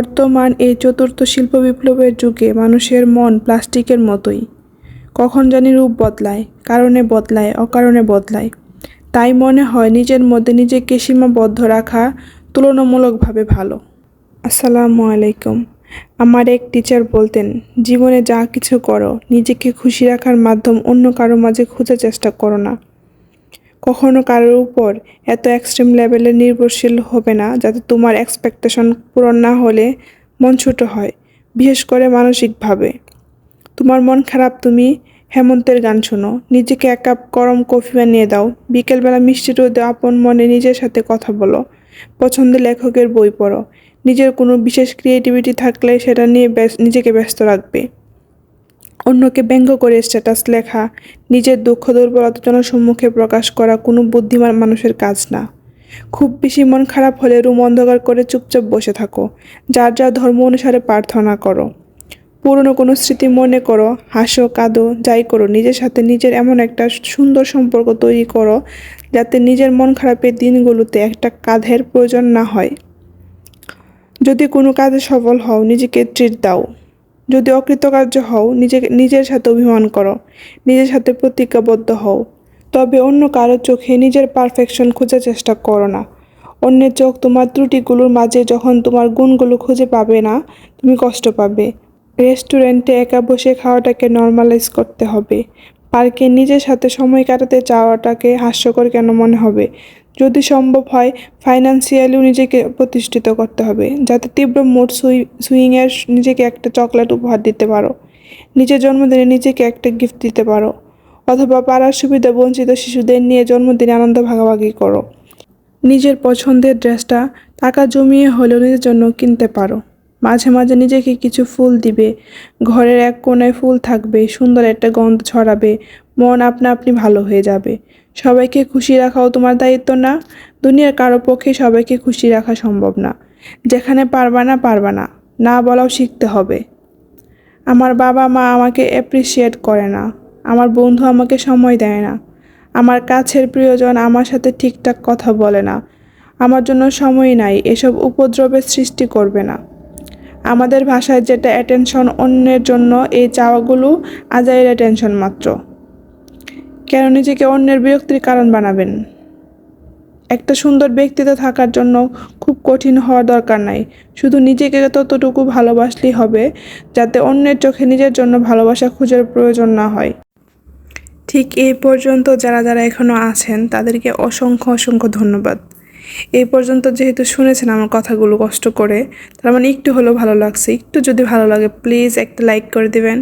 বর্তমান এই চতুর্থ শিল্প বিপ্লবের যুগে মানুষের মন প্লাস্টিকের মতোই। কখন জানি রূপ বদলায়, কারণে বদলায়, অকারণে বদলায়। তাই মনে হয় নিজের মধ্যে নিজেকে সীমাবদ্ধ রাখা তুলনামূলকভাবে ভালো। আসসালামু আলাইকুম। আমার এক টিচার বলতেন, জীবনে যা কিছু করো, নিজেকে খুশি রাখার মাধ্যম অন্য কারও মাঝে খোঁজার চেষ্টা করো না। কখনো কারোর উপর এত এক্সট্রিম লেভেলে নির্ভরশীল হবে না, যাতে তোমার এক্সপেকটেশন পূরণ না হলে মন ছোটো হয়, বিশেষ করে মানসিকভাবে। তোমার মন খারাপ, তুমি হেমন্তের গান শোনো। নিজেকে এক কাপ গরম কফি বানিয়ে দাও। বিকেলবেলা মিষ্টি রোদে আপন মনে নিজের সাথে কথা বলো। পছন্দের লেখকের বই পড়ো। নিজের কোনো বিশেষ ক্রিয়েটিভিটি থাকলে সেটা নিয়ে নিজেকে ব্যস্ত রাখবে। অন্যকে ব্যঙ্গ করে স্ট্যাটাস লেখা, নিজের দুঃখ দুর্বলতা জনসম্মুখে প্রকাশ করা কোনো বুদ্ধিমান মানুষের কাজ না। খুব বেশি মন খারাপ হলে রুম অন্ধকার করে চুপচাপ বসে থাকো, যার যার ধর্ম অনুসারে প্রার্থনা করো। পুরনো কোনো স্মৃতি মনে করো, হাসো, কাঁদো, যাই করো, নিজের সাথে নিজের এমন একটা সুন্দর সম্পর্ক তৈরি করো, যাতে নিজের মন খারাপের দিনগুলোতে একটা কাঁধের প্রয়োজন না হয়। যদি কোনো কাজে সফল হও, নিজেকে ট্রিট দাও। যদি অকৃতকার্য হও নিজেকে নিজের সাথে অভিমান করো, নিজের সাথে প্রতিজ্ঞাবদ্ধ হও। তবে অন্য কারও চোখে নিজের পারফেকশন খোঁজার চেষ্টা করো না। অন্যের চোখ তোমার ত্রুটিগুলোর মাঝে যখন তোমার গুণগুলো খুঁজে পাবে না, তুমি কষ্ট পাবে। রেস্টুরেন্টে একা বসে খাওয়াটাকে নর্মালাইজ করতে হবে। পার্কে নিজের সাথে সময় কাটাতে চাওয়াটাকে হাস্যকর কেন মনে হবে? যদি সম্ভব হয় ফাইন্যান্সিয়ালিও নিজেকে প্রতিষ্ঠিত করতে হবে। যাতে তীব্র মুড সুই সুইংয়ের নিজেকে একটা চকলেট উপহার দিতে পারো। নিজের জন্মদিনে নিজেকে একটা গিফট দিতে পারো। অথবা পাড়ার সুবিধা বঞ্চিত শিশুদের নিয়ে জন্মদিনে আনন্দ ভাগাভাগি করো। নিজের পছন্দের ড্রেসটা টাকা জমিয়ে হলেও নিজের জন্য কিনতে পারো। মাঝে মাঝে নিজেকে কিছু ফুল দিবে। ঘরের এক কোণায় ফুল থাকবে, সুন্দর একটা গন্ধ ছড়াবে, মন আপনা আপনি ভালো হয়ে যাবে। সবাইকে খুশি রাখাও তোমার দায়িত্ব না, দুনিয়ার কারও পক্ষে সবাইকে খুশি রাখা সম্ভব না। যেখানে পারবা না পারবা না না বলাও শিখতে হবে। আমার বাবা মা আমাকে অ্যাপ্রিসিয়েট করে না, আমার বন্ধু আমাকে সময় দেয় না, আমার কাছের প্রিয়জন আমার সাথে ঠিকঠাক কথা বলে না, আমার জন্য সময় নাই, এসব উপদ্রবের সৃষ্টি করবে না। আমাদের ভাষায় যেটা অ্যাটেনশন অন্যের জন্য এই চাওয়াগুলো আজাইর অ্যাটেনশন মাত্র। কেন নিজেকে অন্যের বিরক্তির কারণ বানাবেন? একটা সুন্দর ব্যক্তিত্ব থাকার জন্য খুব কঠিন হওয়ার দরকার নাই। শুধু নিজেকে ততটুকু ভালোবাসলেই হবে, যাতে অন্যের চোখে নিজের জন্য ভালোবাসা খুঁজার প্রয়োজন না হয়। ঠিক এই পর্যন্ত যারা যারা এখনও আছেন, তাদেরকে অসংখ্য অসংখ্য ধন্যবাদ। এই পর্যন্ত যেহেতু শুনেছেন আমার কথাগুলো কষ্ট করে, তার মানে একটু হলেও ভালো লাগছে। একটু যদি ভালো লাগে প্লিজ একটা লাইক করে দেবেন।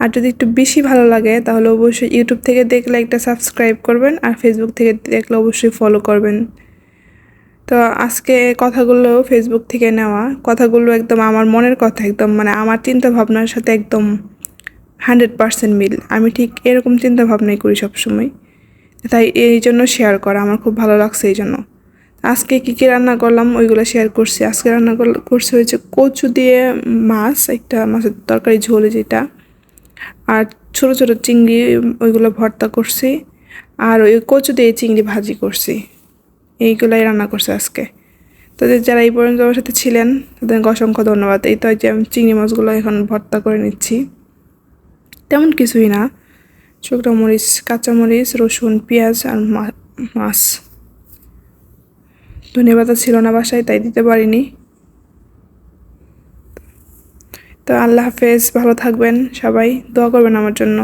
আর যদি একটু বেশি ভালো লাগে, তাহলে অবশ্যই ইউটিউব থেকে দেখলে একটা সাবস্ক্রাইব করবেন, আর ফেসবুক থেকে দেখলে অবশ্যই ফলো করবেন। তো আজকে কথাগুলো ফেসবুক থেকে নেওয়া, কথাগুলো একদম আমার মনের কথা, একদম মানে আমার চিন্তা ভাবনার সাথে একদম হান্ড্রেড পারসেন্ট মিল। আমি ঠিক এরকম চিন্তা ভাবনাই করি সবসময়। তাই এই জন্য শেয়ার করা, আমার খুব ভালো লাগছে এই জন্য। আজকে কী কী রান্না করলাম ওইগুলো শেয়ার করছি। আজকে রান্না করছি হয়েছে কচু দিয়ে মাছ, একটা মাছের তরকারি ঝোল যেটা। আর ছোটো ছোটো চিংড়ি ওইগুলো ভর্তা করছি। আর ওই কচু দিয়ে চিংড়ি ভাজি করছি। এইগুলাই রান্না করছে আজকে। তো যারা এই পর্যন্ত আমার সাথে ছিলেন, তাদেরকে অসংখ্য ধন্যবাদ। এই তো যে আমি চিংড়ি মাছগুলো এখন ভর্তা করে নিচ্ছি। তেমন কিছুই না। শুকনো মরিচ কাঁচামরিচ রসুন, পেঁয়াজ আর মাছ। ধন্যবাদ ছিল না বাসায়, তাই দিতে পারিনি। তো আল্লাহ হাফেজ, ভালো থাকবেন সবাই, দোয়া করবেন আমার জন্য।